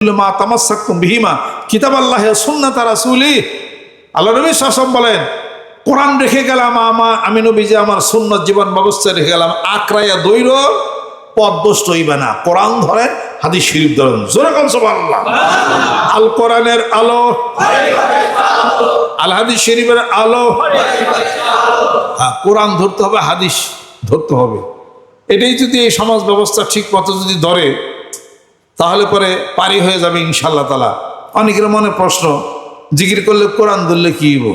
মা তামাসাক্কুম বিহিমা কিতাব আল্লাহ সুন্নাত রাসূলি। আল্লাহ নবী শাসন বলেন কোরআন রেখে গেলাম আমা আমি নবী যে আমার সুন্নত জীবন ব্যবস্থা রেখে গেলাম আক্রাইয়া দৈর পদবস্ত হইবে না। কোরআন ধরেন হাদিস শরীফ ধরেন আল কোরআনের আলো আল হাদিস শরীফের আলো। হ্যাঁ কোরআন ধরতে হবে হাদিস ধরতে হবে। এটাই যদি এই সমাজ ব্যবস্থা ঠিক মতো যদি ধরে তাহলে পরে পারি হয়ে যাবে ইনশাল্লাহ তালা অনেকের মনে প্রশ্ন, জিকির করলে কোরআন ধরলে কি হইব?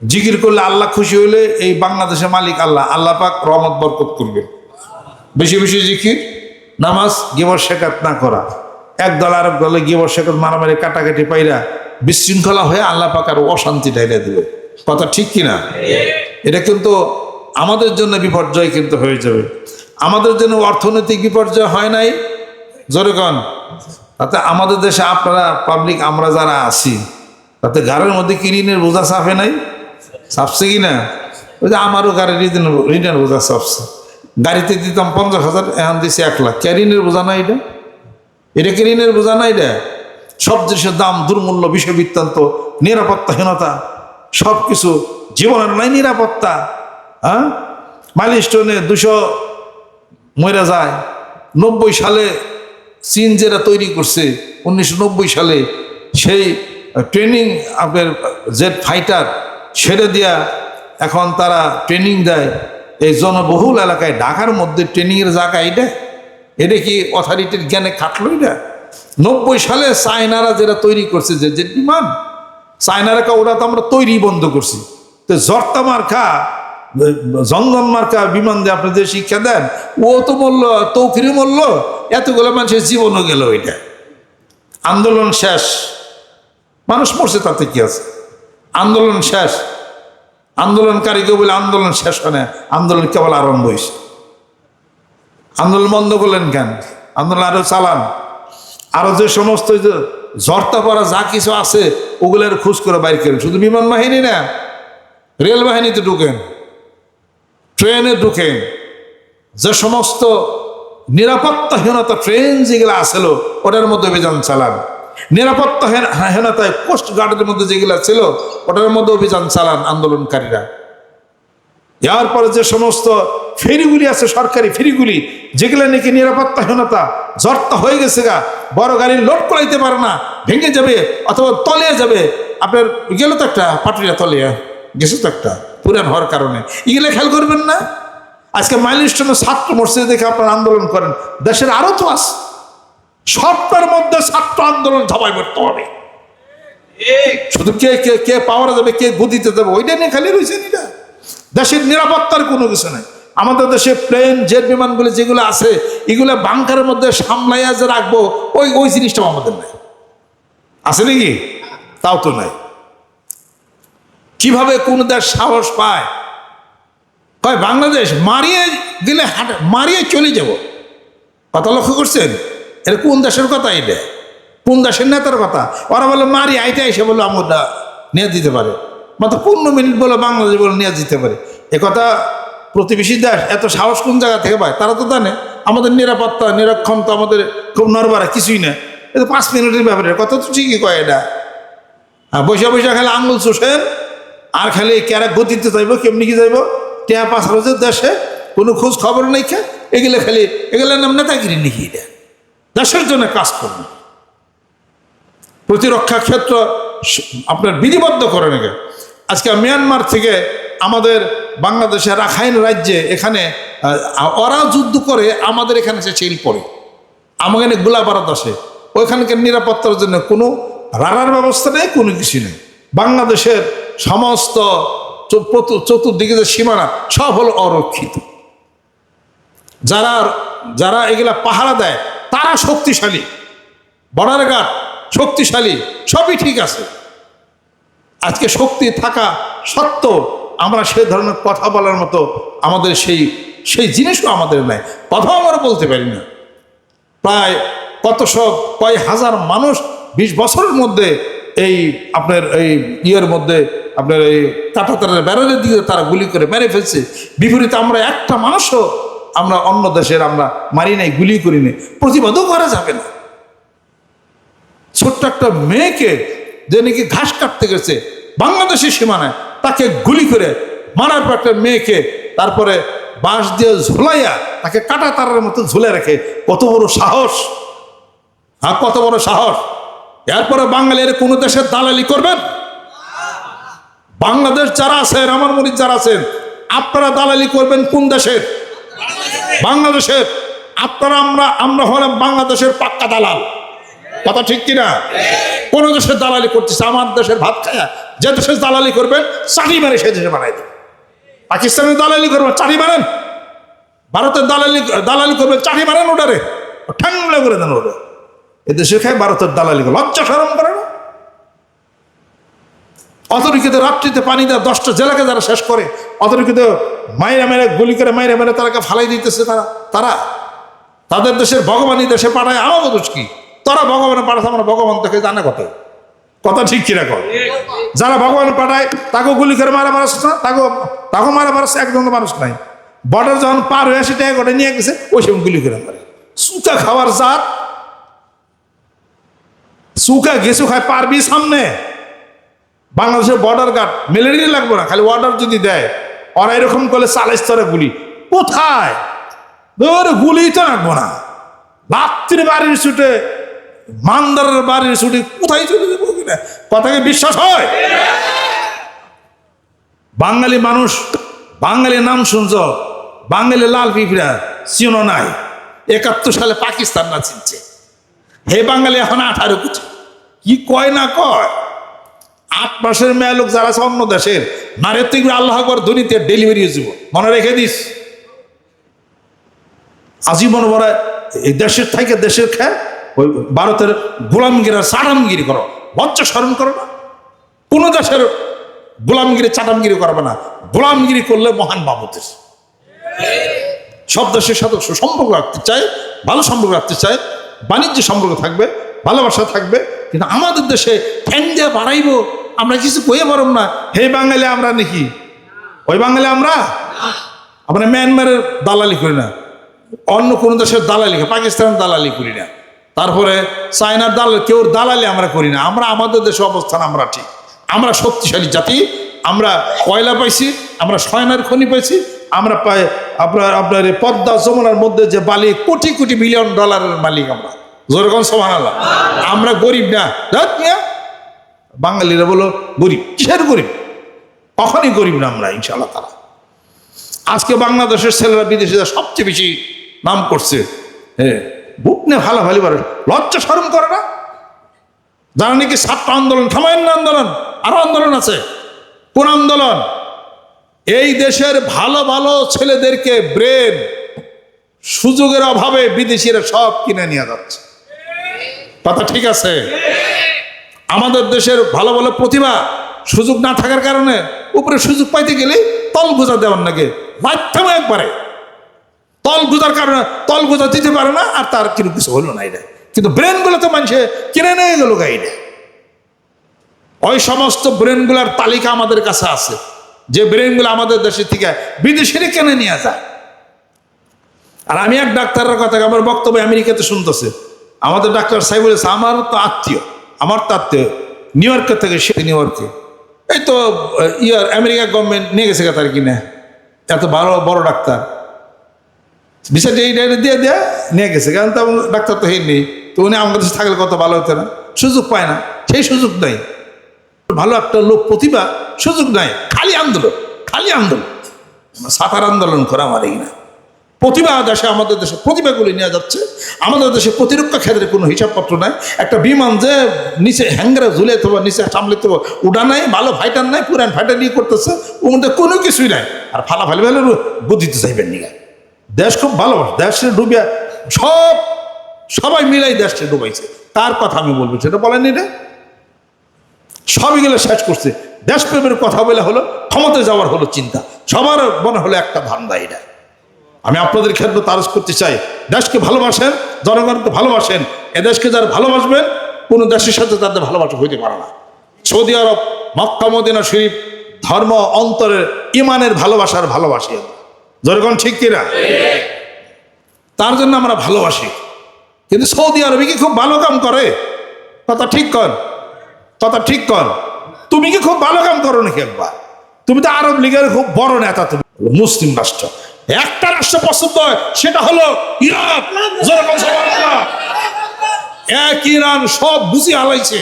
জিকির করলে আল্লাহ খুশি হইলে এই বাংলাদেশের মালিক আল্লাহ আল্লাহ পাক রহমত, বরকত করবে বেশি বেশি জিকির, নামাজ, গেবর শেখাত না করা। এক দল আরেক দলে গেবর শেখাত মারামারি কাটাকাটি পাইরা বিশৃঙ্খলা হয়ে আল্লাহ পাক আর অশান্তি ঢাইলা দিবে। কথা ঠিক কিনা? এটা কিন্তু আমাদের জন্য বিপর্যয় কিন্তু হয়ে যাবে। আমাদের জন্য অর্থনৈতিক বিপর্যয় হয় নাই জোরে কন। তাতে আমাদের দেশে আপনারা পাবলিক আমরা যারা আছি, তাতে গাড়ির মধ্যে কি ঋণের বোঝা চাপে নাই? চাপছে কি না? ওই যে আমারও গাড়ির ঋণের ঋণের বোঝা চাপছে গাড়িতে দিতাম পঞ্চাশ হাজার, এখন দিছি এক লাখ। কে ঋণের বোঝা না এটা? এটা কি ঋণের বোঝা না এটা? সব জিনিসের দাম, দুর্মূল্য বিষয় বৃত্তান্ত নিরাপত্তাহীনতা সব কিছু জীবনের নাই নিরাপত্তা হ্যাঁ? মাইলস্টোনে দুশো মরে যায়, নব্বই সালে চীন যেটা তৈরি করছে উনিশশো নব্বই সালে, সেই ট্রেনিং আপনার জেট ফাইটার ছেড়ে দিয়া এখন তারা ট্রেনিং দেয় এই জনবহুল এলাকায়। ঢাকার মধ্যে ট্রেনিংয়ের জায়গা এটা এটা কি অথরিটির জ্ঞানে খাটলো এটা? নব্বই সালে চায়নারা যেটা তৈরি করছে যে জেট বিমান, চায়নারা ওরা তো আমরা তৈরি বন্ধ করছি। তো জর্তা মার্কা জঙ্গল মার্কা বিমান দিয়ে আপনি যে শিক্ষা দেন, ও তো বলল তৌকিরি মরল এতগুলো মানুষের জীবনও গেল ওইটা। আন্দোলন শেষ। মানুষ মরছে তাতে কি আছে? আন্দোলন শেষ। আন্দোলনকারীকে বলে আন্দোলন শেষ হয় না, আন্দোলন কেবল আরম্ভ হয়েছে। আন্দোলন বন্ধ করলেন কেন? আন্দোলন আরও চালান। আরও যে সমস্ত জর্তা পড়া যা কিছু আছে, ওগুলোর খোঁজ করে বাইর করেন। শুধু বিমান বাহিনী না রেল বাহিনীতে ঢুকেন। ট্রেনে ঢুকে যে সমস্ত নিরাপত্তাহীনতা ট্রেন যেগুলো আসলো, ওটার মধ্যে অভিযান চালান। নিরাপত্তাহীনতায় কোস্ট গার্ডের মধ্যে যেগুলো ছিল, ওটার মধ্যে অভিযান চালান আন্দোলনকারীরা। এরপরে যে সমস্ত ফেরিগুলি আছে, সরকারি ফেরিগুলি, যেগুলো নাকি নিরাপত্তাহীনতা, জর্তা হয়ে গেছে গা, বড় গাড়ি লোড করাইতে পারে না, ভেঙে যাবে অথবা তলে যাবে। আপনার গেল তো একটা পাটুরিয়া তলে গেছে তো একটা, পুরান হওয়ার কারণে। এগুলো খেয়াল করবেন না। আজকে মাইলস্টোনে ছাত্র মসজিদে দেখে আপনারা আন্দোলন করেন। দেশের আরও তো আছে। সবটার মধ্যে ছাত্র আন্দোলন সবাই করতে হবে। শুধু কে কে কে পাওয়ার যাবে কে গদিতে যাবে ওইটা নিয়ে খালি রয়েছে এটা দেশের নিরাপত্তার কোনো কিছু নাই। আমাদের দেশে প্লেন জেট বিমানগুলো যেগুলো আছে, এগুলো বাংকারের মধ্যে সামলাইয়া যে রাখব, ওই ওই জিনিসটাও আমাদের নাই। আছে নাকি? তাও তো নাই। কীভাবে কোন দেশ সাহস পায়? কয়, বাংলাদেশ, মারিয়ে দিলে হাঁটে, মারিয়ে চলে যাব। কথা লক্ষ্য করছেন? এটা কোন দেশের কথা এটা? কোন দেশের নেতার কথা? ওরা বলে মারি আইতে এসে বলল আমরা নিয়ে দিতে পারে। মাত্র পনেরো মিনিট বলে, বাংলাদেশ বলে, নিয়ে দিতে পারে। এ কথা প্রতিবেশী দেশ এত সাহস কোন জায়গা থেকে পায়? তারা তো জানে, আমাদের নিরাপত্তা নিরক্ষণ তো আমাদের খুব নরবারা কিছুই না এ তো পাঁচ মিনিটের ব্যাপারে কথা তো ঠিকই কয় এটা। বৈশা বৈশা খালি আঙুল চষেন। আর খালি ক্যারা গতিতে যাইব, কেমনি কি যাইব? টেয়া পাঁচ হাজার দেশে কোনো খোঁজ খবর নেই খা এগুলো খালি এগুলোর নাম নেতাগিরি নাকি এটা? দেশের জন্য কাজ করবে। প্রতিরক্ষা ক্ষেত্র আপনার বিধিবদ্ধ করে নাকি? আজকে মিয়ানমার থেকে আমাদের বাংলাদেশের রাখাইন রাজ্যে এখানে ওরা যুদ্ধ করে আমাদের এখানে সে চেল পড়ে আমাকে গোলা বারাত আসে। ওইখানকার নিরাপত্তার জন্য কোনো রানার ব্যবস্থা নেই, কোনো কিছু নেই। বাংলাদেশের সমস্ত চতুর্দিকে যে সীমানা, সব হলো অরক্ষিত। যারা যারা এগুলা পাহারা দেয়, তারা শক্তিশালী। বর্ডার গার্ড শক্তিশালী, সবই ঠিক আছে। আজকে শক্তি থাকা সত্ত্বেও আমরা সে ধরনের কথা বলার মতো আমাদের সেই সেই জিনিসও আমাদের নাই। কথাও আমরা বলতে পারি না। প্রায় কত সব কয় হাজার মানুষ বিশ বছরের মধ্যে এই আপনার এই ইয়ের মধ্যে আপনার এই কাটাতারের ব্যারেলের দিকে তারা গুলি করে মেরে ফেলছে। বিপরীতে আমরা একটা মানুষও আমরা অন্য দেশের আমরা মারি নাই, গুলি করি নাই। প্রতিবাদও করা যাবে না। ছোট্ট একটা মেয়েকে যে নাকি ঘাস কাটতে গেছে বাংলাদেশের সীমানায়, তাকে গুলি করে মারার পর একটা মেয়েকে তারপরে বাঁশ দিয়ে ঝুলাইয়া তাকে কাটা তারের মতো ঝুলে রেখে, কত বড় সাহস। হ্যাঁ কত বড় সাহস। এরপরে বাঙালির কোন দেশের দালালি করবেন? বাংলাদেশ যারা আছেন আমার মরিদ যারা আছেন, আপনারা দালালি করবেন কোন দেশের? বাংলাদেশের। আপনারা আমরা আমরা হলাম বাংলাদেশের পাক্কা দালাল। কথা ঠিক কিনা? কোন দেশের দালালি করতেছে, আমার দেশের ভাত খায়া যে দেশের দালালি করবেন চারি মারে সে দেশে বানাই দেবে। পাকিস্তানের দালালি করবেন চারি মারেন। ভারতের দালালি দালালি করবেন চারি মারেন ওটারে। ঠান্ডা করে দেন ওটা এদেশে খায় ভারতের দালালি লজ্জা সরম করে অতরিকিত রাত্রিতে পানি দেওয়া দশটা জেলাকে যারা শেষ করে, অতরিকিত মায়েরা মেরে, গুলি করে মায়েরা মেরে তারাকে ফালাই দিতেছে তারা। তারা তাদের দেশের ভগবানই দেশে পাঠায় আমাকে দোষ কি? তারা ভগবানে পাঠাতে আমরা ভগবান থেকে জানে কত কথা ঠিক কীরকম যারা ভগবান পাঠায়, তাকে গুলি করে মারা মানুষ না? তাকে তাকে মারা মানুষ একজন মানুষ নাই। বর্ডার যখন পার হয়ে আসে টাকা নিয়ে গেছে, ওই সময় গুলি করে মারে। সুকা খাওয়ার জাত, সুকা গেছু খায়, পারবি সামনে। বাংলাদেশের বর্ডার গার্ড মিলিটারি লাগবে না, খালি অর্ডার যদি দেয়, ওরা এরকম করলে চালাই স্তরে গুলি। কোথায়? গুলি তো রাখব না। রাত্রি বাড়ির ছুটে, মান্দারের বাড়ির ছুটে কোথায় চলে যাব কিনা? কথাকে বিশ্বাস হয়? বাঙালি মানুষ বাঙালি নাম শুনছ? বাঙালি লাল পিঁপড়া, চিনো নাই। একাত্তর সালে পাকিস্তান না চিনছে। হে বাঙালি, এখন আঠারো কুচি কি কয় না কয়? আট মাসের মেয়ে লোক যারা আছে অন্য দেশের, নারের থেকে আল্লাহ আকবর ধনীতে ডেলিভারি হয়েছিল মনে রেখে দিস। আজীবন বড় এই দেশের থেকে দেশের খায় ওই ভারতের গোলামগিরা চাটামগিরি করো। লজ্জা স্মরণ করো না। কোনো দেশের গোলামগিরি চাটামগিরি করবে না। গোলামগিরি করলে মহান বাবতের সব দেশের সাথে সুসম্পর্ক রাখতে চায়, ভালো সম্পর্ক রাখতে চায়। বাণিজ্য সম্পর্ক থাকবে, ভালোবাসা থাকবে। কিন্তু আমাদের দেশে ঠ্যাং দিয়ে বাড়াইবো। আমরা কিছু কয়ে পারব না। হে বাঙালি, আমরা নাকি? ওই বাঙালি আমরা? আমরা মিয়ানমারের দালালি করি না। অন্য কোনো দেশের দালালি পাকিস্তানের দালালি করি না। তারপরে চায়নার দালাল, কেউ দালালি আমরা করি না। আমরা আমাদের দেশে অবস্থান, আমরা ঠিক। আমরা শক্তিশালী জাতি, আমরা কয়লা পাইছি, আমরা সয়নার খনি পাইছি, আমরা পাই আপনার আপনার পদ্মা যমুনার মধ্যে যে বালি, কোটি কোটি বিলিয়ন ডলারের মালিক আমরা। যেরকম সমান আমরা গরিব না। বাঙালিরা বলো, গরিব। কিসের গরিব? কখনই গরিব না আমরা ইনশাল্লাহ তারা আজকে বাংলাদেশের ছেলেরা বিদেশে সবচেয়ে বেশি নাম করছে হ্যাঁ বুক নিয়ে ভালো ভালো পারে লজ্জা সরম করে না? যারা নাকি ছাত্র আন্দোলন, থামায়ন আন্দোলন, আরও আন্দোলন আছে। কোন আন্দোলন? এই দেশের ভালো ভালো ছেলেদেরকে ব্রেন, সুযোগের অভাবে বিদেশিরা সব কিনে নিয়ে যাচ্ছে। কথা ঠিক আছে? আমাদের দেশের ভালো ভালো প্রতিভা সুযোগ না থাকার কারণে উপরে সুযোগ পাইতে গেলে তল গোজা দেওয়ার নাকি মাধ্যমে একবারে। তল গোজার কারণে তল গোজা দিতে পারে না আর তার কিন্তু কিছু হলো না এটা কিন্তু ব্রেনগুলো তো মানুষে কিনে নিয়ে গেল গাইডে ওই সমস্ত ব্রেনগুলোর তালিকা আমাদের কাছে আছে। যে ব্রেনগুলো আমাদের দেশের থেকে বিদেশিরা কেনে নিয়ে যায়। আর আমি এক ডাক্তারের কথা, আমার বক্তব্য আমেরিকাতে শুনতেছে। আমাদের ডাক্তার সাহেব বলেছে আমার তো আত্মীয়। আমার তাতে নিউ ইয়র্কের থেকে সে নিউ ইয়র্কে এই তো ইয়ার আমেরিকা গভর্নমেন্ট নিয়ে গেছে তার কিনা। এত ভালো, বড় ডাক্তার। বিষয়টা এই ডাইরে দিয়ে দেয়া, নিয়ে গেছে। কারণ তো ডাক্তার তো হেন নেই তো উনি আমার কাছে থাকলে কত ভালো হতো না। সুযোগ পায় না। সেই সুযোগ নাই। ভালো একটা লোক প্রতিভা, সুযোগ নাই। খালি আন্দোলন খালি আন্দোলন। সাঁতার আন্দোলন করা আমার এই না। প্রতিভা দেশে আমাদের দেশে। প্রতিভাগুলি নিয়ে যাচ্ছে। আমাদের দেশে প্রতিরক্ষা ক্ষেত্রে কোনো হিসাবপত্র নাই। একটা বিমান যে নিচে হ্যাঙ্গারে ঝুলে তো নিচে সামলে তো উড়া নাই ভালো ফাইটার নাই, পুরান ফাইটার নিয়ে করতেছে, ওর মধ্যে কোনো কিছুই নাই। আর ফালা ফালি ফেলে বুদ্ধিতে চাইবেন নিয়ে দেশ খুব ভালো, দেশে ডুবিয়া সব, সবাই মিলাই দেশটা ডুবাইছে। তার কথা আমি বলব, সেটা বলেন রে। সবই গেলে শেষ করছে। দেশপ্রেমের কথা বলে হলো, ক্ষমতায় যাওয়ার হলো চিন্তা। সবার মনে হলো একটা ধান্দা এটা। আমি আপনাদের ক্ষেত্রে তারস করতে চাই। দেশকে ভালোবাসেন, জনগণকে ভালোবাসেন। এ দেশকে যারা ভালোবাসবেন, কোনো দেশের সাথে তাদের ভালোবাসা হইতে পারে না। সৌদি আরব, মক্কা, মদিনা, শরীফ, ধর্ম, অন্তরের, ইমানের ভালোবাসার ভালোবাসি জনগণ ঠিক কিনা? তার জন্য আমরা ভালোবাসি। কিন্তু সৌদি আরবে কি খুব ভালো কাম করে? কথা ঠিক কর। কথা ঠিক কর। তুমি কি খুব ভালো কাম করো নাকি একবার? তুমি তো আরব লীগের খুব বড় নেতা তুমি। মুসলিম রাষ্ট্র। একটা রাষ্ট্র পছন্দ হয়, সেটা হলো ইরান। এক ইরান সব বুঝি হালাইছে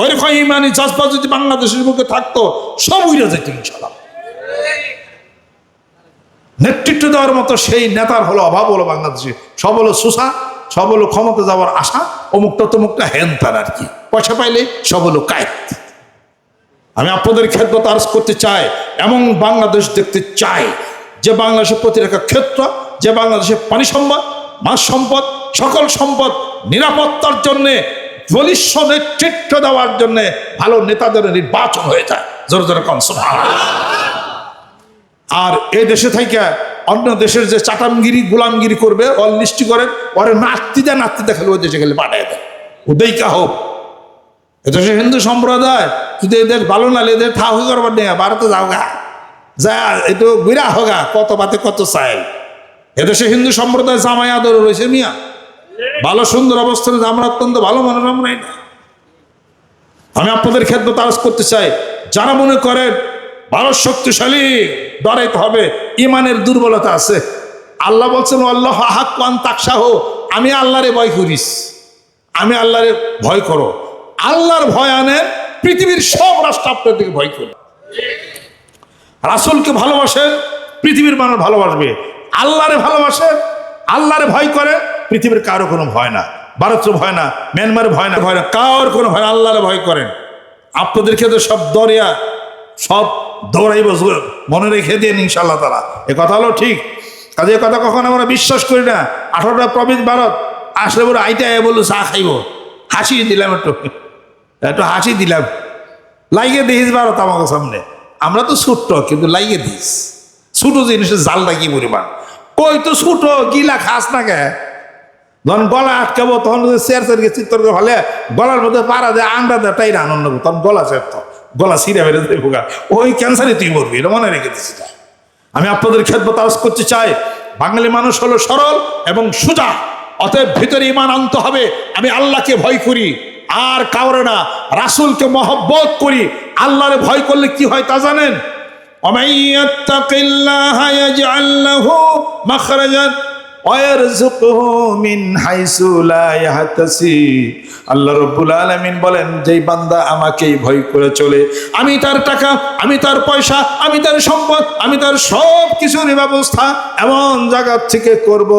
ওইরকম ইমানি চাষবাস যদি বাংলাদেশের মুখে থাকতো, সব উইরা যেত ইনশাল্লাহ। নেতৃত্ব দেওয়ার মতো সেই নেতার হলো অভাব হলো বাংলাদেশে। সব হলো সুসা, সব হলো ক্ষমতা যাওয়ার আশা অমুকটা তমুকটা হেনতার আর কি। পয়সা পাইলে সব হলো কায়েত আমি আপনাদের খেদমত আরজ করতে চাই এমন বাংলাদেশ দেখতে চাই। যে বাংলাদেশের প্রতিরক্ষা ক্ষেত্র, যে বাংলাদেশের পানি সম্পদ, মাছ সম্পদ, সকল সম্পদ নিরাপত্তার জন্যে, বলিষ্ঠ নেতৃত্ব দেওয়ার জন্যে ভালো নেতাদের নির্বাচন হয়ে যায়। জোর জোরে কনসুম আর এই দেশে থেকে অন্য দেশের যে চাটামগিরি, গোলামগিরি করবে অল লিস্টি করে ওরে নাতি দেয় নাতি দেখালে ওই দেশে গেলে পাঠিয়ে দেয় উদয়িকা হোক। এদেশে হিন্দু সম্প্রদায়, যদি এদের ভালো না এদের থাকি করবার নেই ভারতে যাও গা। যা একটু বিরা হোগা, কত পাতে কত চাই। এদেশে হিন্দু সম্প্রদায় জামাই আদর রয়েছে মিয়া। ভালো সুন্দর অবস্থানে আমরা অত্যন্ত ভালো মানুষ আমরাই না আমি আপনাদের ক্ষেত্রে তারস করতে চাই, যারা মনে করেন ভারত শক্তিশালী ডরাইতে হবে, ইমানের দুর্বলতা আছে। আল্লাহ বলছেন, আল্লাহ হাক্কান তাকসাহ আমি আল্লাহরে ভয় করিস আমি আল্লাহরে ভয় করো। আল্লাহর ভয় আনে পৃথিবীর সব রাষ্ট্র আপনার দিকে ভয় করে। রাসুলকে ভালোবাসে, পৃথিবীর মানুষ ভালোবাসবে। আল্লাহরে ভালোবাসে, আল্লাহরে ভয় করে, পৃথিবীর কারও কোনো ভয় না। ভারতের ভয় না, মিয়ানমারের ভয় না ভয় না, কার কোনো ভয় আল্লাহরে ভয় করেন। আপনাদের ক্ষেত্রে সব দরিয়া, সব দৌড়াইব, মনে রেখে দিন ইনশাল্লাহ তারা এ কথা হলো ঠিক। কাজে কথা কখন আমরা বিশ্বাস করি না। আঠারোটা প্রবীণ ভারত আসলে বলে, আইটা বলল, চা খাইব। হাসি দিলাম একটু। একটু হাসি দিলাম। লাইগে দিস ভারত আমাকে সামনে। আমরা তো ছোট্ট, কিন্তু লাইগে দিস। ছোট জিনিসের জালটা কি পরিমাণ। কই তো ছোট গিলা খাস না কে যখন গলা আটকাবো, তখন যদি চেয়ার চেয়ারকে চিত্তর ফেলে গলার মধ্যে পাড়া দেয়, আন্ডা দেয়, তাই আনন্দ তখন গলা চেয়ার তো, গলা সিরে বেড়ে দেয় ভোগা ওই ক্যান্সারে তুই মরবি, এটা মনে রেখে দিচ্ছি তাই। আমি আপনাদের খেদমত আরজ করতে চাই। বাঙালি মানুষ হলো সরল এবং সোজা, অতএব ভিতরে ইমান আনতে হবে। আমি আল্লাহকে ভয় করি। আর কারও না, রাসুলকে মহব্বত করি। আল্লাহরে ভয় করলে কি হয় তা জানেন? আল্লাহ বলেন বান্দা আমাকেই ভয় করে চলে, আমি তার টাকা, আমি তার পয়সা, আমি তার সম্পদ, আমি তার সব কিছুর ব্যবস্থা এমন জায়গা থেকে করব,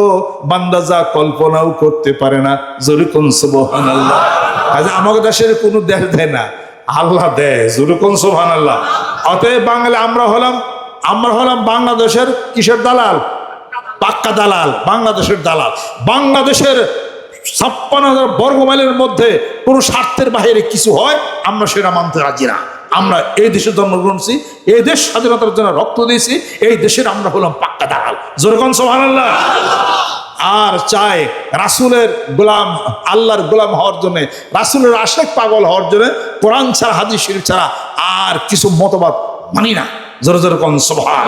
বান্দা যা কল্পনাও করতে পারে না। জরিকুন সুবহানাল্লাহ। আমাদের দেশের কোনো দেশ দেয় না। আল্লাহ দেয় জুরুকুন সুবহান আল্লাহ অতএব বাঙালি আমরা হলাম আমরা হলাম বাংলাদেশের কিসের দালাল? পাক্কা দালাল, বাংলাদেশের দালাল। বাংলাদেশের ছাপ্পান্ন হাজার বর্গ মাইলের মধ্যে কোনো স্বার্থের বাইরে কিছু হয়, আমরা সেটা মানতে রাজি না। আমরা এই দেশে জন্মগ্রহণ করছি এই দেশ স্বাধীনতার জন্য রক্ত দিয়েছি, এই দেশের আমরা হলাম পাক্কা দালাল। জোরকন সোহান আল্লাহ আর চায় রাসুলের গোলাম, আল্লাহর গোলাম হওয়ার জন্য, রাসুলের আশেক পাগল হওয়ার জন্য, কোরআন ছাড়া, হাদিস শরীফ ছাড়া আর কিছু মতবাদ মানি না। জোরে জোরে কন সোভান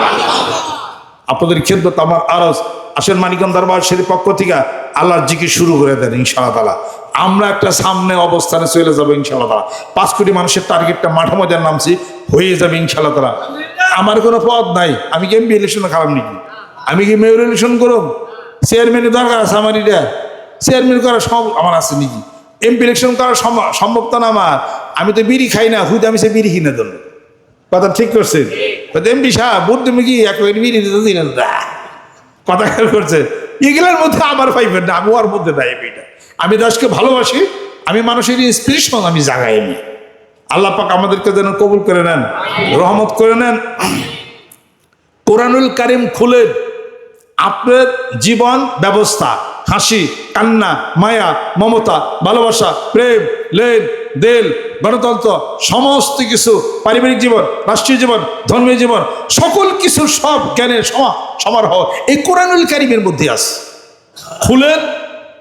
আপনাদের ক্ষেত্রে আমার আরজ। আসেন মানিকন দরবার সের পক্ষ থেকে আল্লাহর জিকে শুরু করে দেন, ইনশাআল্লাহ আমরা একটা সামনে অবস্থানে চলে যাব, ইনশাআল্লাহ পাঁচ কোটি মানুষের টার্গেটটা মাঠে মধ্যে নামছি, হয়ে যাবে, ইনশাআল্লাহ তালা আমার কোনো পদ নাই। আমি কি এমপি ইলেকশন খারাপ নাকি? আমি কি মেয়র ইলেকশন করুম চেয়ারম্যানের দরকার আছে আমার এটা। চেয়ারম্যান করা সব আমার আছে নাকি? এমপি ইলেকশন করা সম্ভব তো না আমার। আমি তো বিড়ি খাই না, হুইতে আমি সে বিড়ি কিনে দেবো কথা ঠিক করছেন এমপি সাহেব কি এক বিড়ি দিতে দিলেন না। কথা খেয়াল করছে? এগুলোর মধ্যে আমার পাইবেন না, আমি ওর মধ্যে নাই এটা। আমি দেশকে ভালোবাসি, আমি মানুষের ইন্সপিরেশন আমি জাগাই নি আল্লাহ পাক আমাদেরকে যেন কবুল করে নেন, রহমত করে নেন। কোরআনুল কারিম খুলেন আপনার জীবন ব্যবস্থা, হাসি, কান্না, মায়া, মমতা, ভালোবাসা, প্রেম, লেন দেল গণতন্ত্র, সমস্ত কিছু, পারিবারিক জীবন, রাষ্ট্রীয় জীবন, ধর্মীয় জীবন, সকল কিছু সব জ্ঞানের সমা সমারোহ এই কোরআনুল কারিমের মধ্যে আছে। খুলেন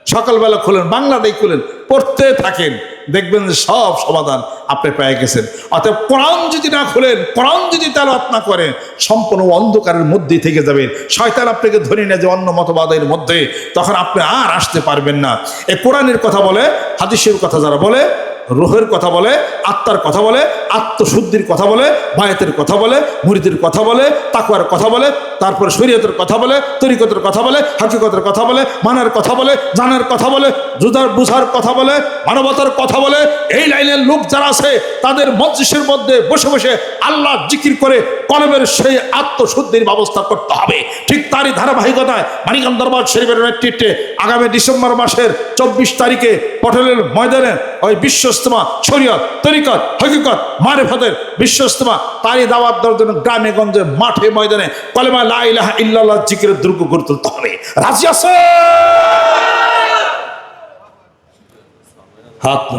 সকালবেলা খুলেন বাংলাতেই খুলেন, পড়তে থাকেন, দেখবেন যে সব সমাধান আপনি পেয়ে গেছেন। অর্থাৎ কোরআন যদি না খুলেন, কোরআন যদি তেলাওয়াত না করেন সম্পূর্ণ অন্ধকারের মধ্যেই থেকে যাবেন শয়তান আপনাকে ধরে নেয় যে অন্য মতবাদের মধ্যে, তখন আপনি আর আসতে পারবেন না। এ কোরআনের কথা বলে, হাদিসের কথা যারা বলে রোহের কথা বলে আত্মার কথা বলে আত্মশুদ্ধির কথা বলে বায়াতের কথা বলে মুরিদের কথা বলে তাকুয়ার কথা বলে তারপর শরীয়তের কথা বলে তরিকতের কথা বলে হাকিকতের কথা বলে মানের কথা বলে জানার কথা বলে জুদার বুঝার কথা বলে মানবতার কথা বলে এই লাইনের লোক যারা আছে তাদের মজলিসের মধ্যে বসে বসে আল্লাহ জিকির করে কলমের সেই আত্মশুদ্ধির ব্যবস্থা করতে হবে। ঠিক তারই ধারাবাহিকতায় মানিকান দরবার শরীফের নেতৃত্বে আগামী ডিসেম্বর মাসের চব্বিশ তারিখে পটলের ময়দানে ওই বিশ্বস্তমা শরীয়ত, তরিকত, হকিকত, মারেফতের বিশ্বস্তমা তারই দাওয়াত দেওয়ার জন্য গ্রামে গঞ্জে, মাঠে ময়দানে কলেমা লা ইলাহা ইল্লাল্লাহ জিকিরের দুর্গ গড়ে তুলতে হবে। রাজি আছে হাত।